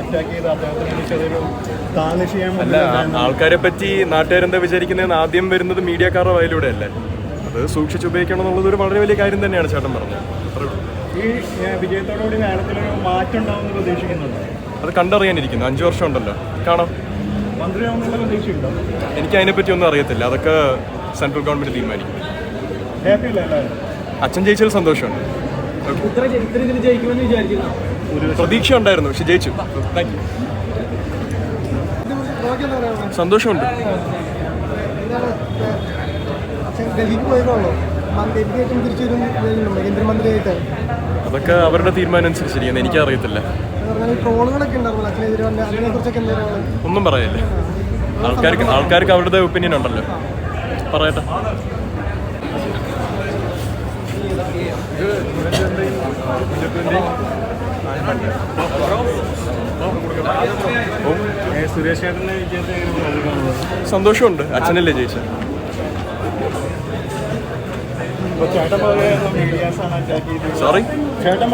Attack ചെയ്ത് അദ്ദേഹത്തിന് എനിക്കതൊരു താഴ്ന്ന ചെയ്യാൻ അല്ല ആൾക്കാരെ പറ്റി നാട്ടുകാരെന്താ വിചാരിക്കുന്നതെന്ന് ആദ്യം വരുന്നത് മീഡിയക്കാരുടെ വായിലൂടെ അല്ലേ അത് സൂക്ഷിച്ച് ഉപയോഗിക്കണം എന്നുള്ളത് ഒരു വളരെ വലിയ കാര്യം തന്നെയാണ് ചേട്ടൻ പറഞ്ഞത്. അത്രേ ഉള്ളൂ. ഈ വിജയത്തോടുകൂടി മാറ്റം പ്രതീക്ഷിക്കുന്നുണ്ട്? അത് കണ്ടറിയാനിരിക്കുന്നു. അഞ്ചു വർഷം ഉണ്ടല്ലോ. കാണാം. മന്ത്രിയാവുന്നുള്ള പ്രതീക്ഷയുണ്ടോ? എനിക്ക് അതിനെപ്പറ്റി ഒന്നും അറിയത്തില്ല. അതൊക്കെ സെൻട്രൽ ഗവൺമെന്റ് തീരുമാനിക്കും. ഹാപ്പി അല്ലേ എല്ലാവരും? അച്ഛൻ ജയിച്ചാൽ സന്തോഷമുണ്ട് പ്രതീക്ഷ ഉണ്ടായിരുന്നു പക്ഷെ ജയിച്ചു. സന്തോഷമുണ്ട്. അതൊക്കെ അവരുടെ തീരുമാനം അനുസരിച്ചിരിക്കുന്നു എനിക്ക് അറിയത്തില്ല എന്ന് ട്രോളുകളൊക്കെ ഉണ്ടാവുമല്ലോ അച്ഛനെതിരെ വന്ന അതിനെ കുറിച്ചൊക്കെ എന്താണ് ഒന്നും പറയല്ലേ? ആൾക്കാർക്ക് ആൾക്കാർക്ക് അവരുടെ ഒപ്പീനിയൻ ഉണ്ടല്ലോ. പറയട്ടെ. ഏഹ്, സന്തോഷമുണ്ട്. അച്ഛനല്ലേ ജയിച്ചത് സോറി ചേട്ടൻ